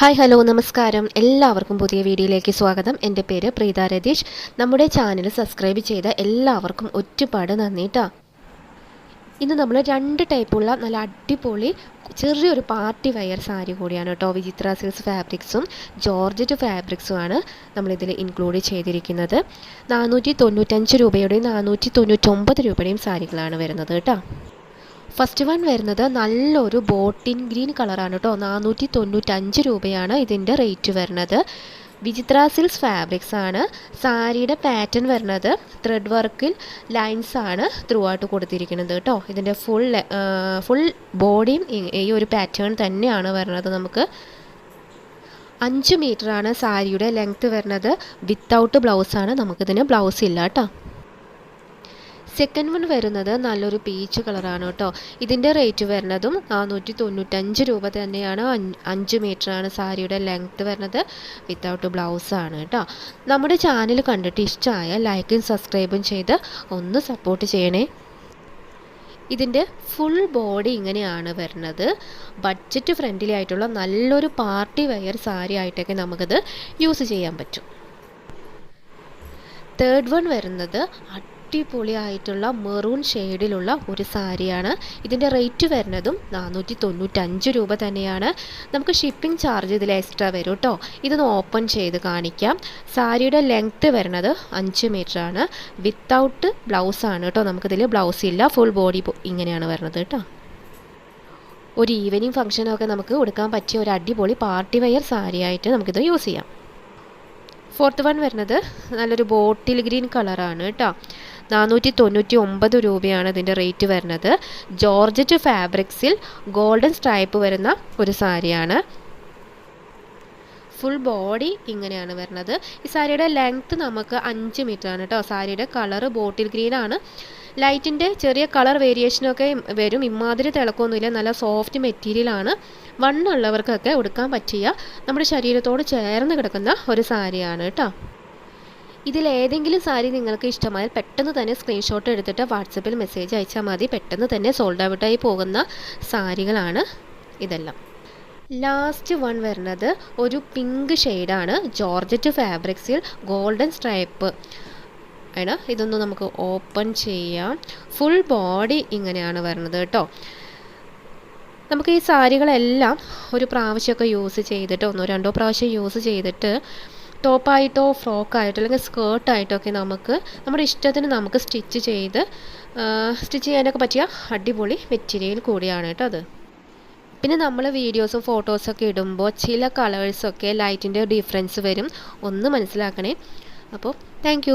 Hi hello നമസ്കാരം. എല്ലാവർക്കും പുതിയ വീഡിയോയിലേക്ക് സ്വാഗതം. എന്റെ പേര് പ്രീത രതീഷ്. നമ്മുടെ ചാനൽ സബ്സ്ക്രൈബ് ചെയ്ത എല്ലാവർക്കും ഒരുപാട് നന്ദി ഇന്ന് നമ്മൾ രണ്ട് ടൈപ്പുള്ള നല്ല അടിപൊളി ചെറിയൊരു പാർട്ടി വെയർ സാരി കൂടിയാണ് കേട്ടോ. വിചിത്ര സിൽസ് ഫാബ്രിക്സും ജോർജറ്റ് ഫാബ്രിക്സുമാണ് നമ്മളിതിൽ ഇൻക്ലൂഡ് ചെയ്തിരിക്കുന്നത്. നാനൂറ്റി തൊണ്ണൂറ്റഞ്ച് രൂപയുടെയും നാനൂറ്റി തൊണ്ണൂറ്റൊമ്പത് രൂപയുടെയും സാരികളാണ് വരുന്നത് കേട്ടോ. ഫസ്റ്റ് വൺ വരുന്നത് നല്ലൊരു ബോട്ടിൻ ഗ്രീൻ കളറാണ് കേട്ടോ. നാനൂറ്റി തൊണ്ണൂറ്റഞ്ച് രൂപയാണ് ഇതിന്റെ റേറ്റ് വരുന്നത്. വിചിത്ര സിൽസ് ഫാബ്രിക്സ് ആണ്. സാരിയുടെ പാറ്റേൺ വരുന്നത് ത്രെഡ് വർക്കിൽ ലൈൻസ് ആണ് ത്രൂ ആയിട്ട് കൊടുത്തിരിക്കുന്നത് കേട്ടോ. ഇതിന്റെ ഫുൾ ഫുൾ ബോഡിയും ഈ ഒരു പാറ്റേൺ തന്നെയാണ് വരുന്നത് നമുക്ക്. അഞ്ച് മീറ്ററാണ് സാരിയുടെ ലെങ്ത്ത് വരുന്നത്. വിത്തൗട്ട് ബ്ലൗസാണ് നമുക്കിതിന് ബ്ലൗസ് ഇല്ല കേട്ടോ. സെക്കൻഡ് വൺ വരുന്നത് നല്ലൊരു പീച്ച് കളറാണ് കേട്ടോ. ഇതിന്റെ റേറ്റ് വരുന്നതും നാനൂറ്റി തൊണ്ണൂറ്റഞ്ച് രൂപ തന്നെയാണ്. അഞ്ച് ആണ് സാരിയുടെ ലെങ്ത്ത് വരുന്നത്. വിത്തൗട്ട് ബ്ലൗസാണ് കേട്ടോ. നമ്മുടെ ചാനൽ കണ്ടിട്ട് ഇഷ്ടമായ ലൈക്കും സബ്സ്ക്രൈബും ചെയ്ത് ഒന്ന് സപ്പോർട്ട് ചെയ്യണേ. ഇതിന്റെ ഫുൾ ബോഡി ഇങ്ങനെയാണ് വരുന്നത്. ബഡ്ജറ്റ് ഫ്രണ്ട്ലി ആയിട്ടുള്ള നല്ലൊരു പാർട്ടി വെയർ സാരി ആയിട്ടൊക്കെ നമുക്കത് യൂസ് ചെയ്യാൻ പറ്റും. തേർഡ് വൺ വരുന്നത് അടിപൊളിയായിട്ടുള്ള മെറൂൺ ഷെയ്ഡിലുള്ള ഒരു സാരിയാണ്. ഇതിന്റെ റേറ്റ് വരുന്നതും നാനൂറ്റി തൊണ്ണൂറ്റഞ്ച് രൂപ തന്നെയാണ്. നമുക്ക് ഷിപ്പിംഗ് ചാർജ് ഇതിൽ എക്സ്ട്രാ വരും കേട്ടോ ഇതൊന്ന് ഓപ്പൺ ചെയ്ത് കാണിക്കാം. സാരിയുടെ ലെങ്ത്ത് വരുന്നത് അഞ്ച് മീറ്റർ ആണ്. വിത്തൗട്ട് ബ്ലൗസ് ആണ് കേട്ടോ നമുക്കിതിൽ ബ്ലൗസ് ഇല്ല. ഫുൾ ബോഡി ഇങ്ങനെയാണ് വരുന്നത് കേട്ടോ ഒരു ഈവനിങ് ഫംഗ്ഷനൊക്കെ നമുക്ക് കൊടുക്കാൻ പറ്റിയ ഒരു അടിപൊളി പാർട്ടി വെയർ സാരി ആയിട്ട് നമുക്കിത് യൂസ് ചെയ്യാം. ഫോർത്ത് വൺ വരുന്നത് നല്ലൊരു ബോട്ടിൽ ഗ്രീൻ കളറാണ് കേട്ടോ നാനൂറ്റി തൊണ്ണൂറ്റി ഒമ്പത് രൂപയാണ് ഇതിന്റെ റേറ്റ് വരുന്നത്. ജോർജറ്റ് ഫാബ്രിക്സിൽ ഗോൾഡൻ സ്ട്രൈപ്പ് വരുന്ന ഒരു സാരിയാണ്. ഫുൾ ബോഡി ഇങ്ങനെയാണ് വരുന്നത്. ഈ സാരിയുടെ ലെങ്ത്ത് നമുക്ക് അഞ്ച് മീറ്റർ ആണ് കേട്ടോ സാരിയുടെ കളറ് ബോട്ടിൽ ഗ്രീൻ ആണ്. ലൈറ്റിന്റെ ചെറിയ കളർ വേരിയേഷനൊക്കെ വരും. ഇമാതിരി തിളക്കമൊന്നുമില്ല. നല്ല സോഫ്റ്റ് മെറ്റീരിയലാണ് വണ്ണുള്ളവർക്കൊക്കെ ഉടുക്കാൻ പറ്റിയ നമ്മുടെ ശരീരത്തോട് ചേർന്ന് കിടക്കുന്ന ഒരു സാരിയാണ് കേട്ടോ ഇതിലേതെങ്കിലും സാരി നിങ്ങൾക്ക് ഇഷ്ടമായാൽ പെട്ടെന്ന് തന്നെ സ്ക്രീൻഷോട്ട് എടുത്തിട്ട് വാട്സപ്പിൽ മെസ്സേജ് അയച്ചാൽ മതി. പെട്ടെന്ന് തന്നെ സോൾഡ് ഔട്ടായി പോകുന്ന സാരികളാണ് ഇതെല്ലാം. ലാസ്റ്റ് വൺ വരുന്നത് ഒരു പിങ്ക് ഷെയ്ഡാണ് ജോർജറ്റ് ഫാബ്രിക്സിൽ ഗോൾഡൻ സ്ട്രൈപ്പ് ആണ്. ഇതൊന്ന് നമുക്ക് ഓപ്പൺ ചെയ്യാം. ഫുൾ ബോഡി ഇങ്ങനെയാണ് വരുന്നത് കേട്ടോ. നമുക്ക് ഈ സാരികളെല്ലാം ഒരു പ്രാവശ്യമൊക്കെ യൂസ് ചെയ്തിട്ട് ഒന്നോ രണ്ടോ പ്രാവശ്യം യൂസ് ചെയ്തിട്ട് ടോപ്പായിട്ടോ ഫ്രോക്കായിട്ടോ അല്ലെങ്കിൽ സ്കേർട്ടായിട്ടോ ഒക്കെ നമുക്ക് നമ്മുടെ ഇഷ്ടത്തിന് നമുക്ക് സ്റ്റിച്ച് ചെയ്ത് സ്റ്റിച്ച് ചെയ്യാനൊക്കെ പറ്റിയ അടിപൊളി മെറ്റീരിയൽ കൂടിയാണ് കേട്ടോ അത്. പിന്നെ നമ്മൾ വീഡിയോസും ഫോട്ടോസൊക്കെ ഇടുമ്പോൾ ചില കളേഴ്സൊക്കെ ലൈറ്റിന്റെ ഡിഫറൻസ് വരും. ഒന്ന് മനസ്സിലാക്കണേ. അപ്പോൾ താങ്ക്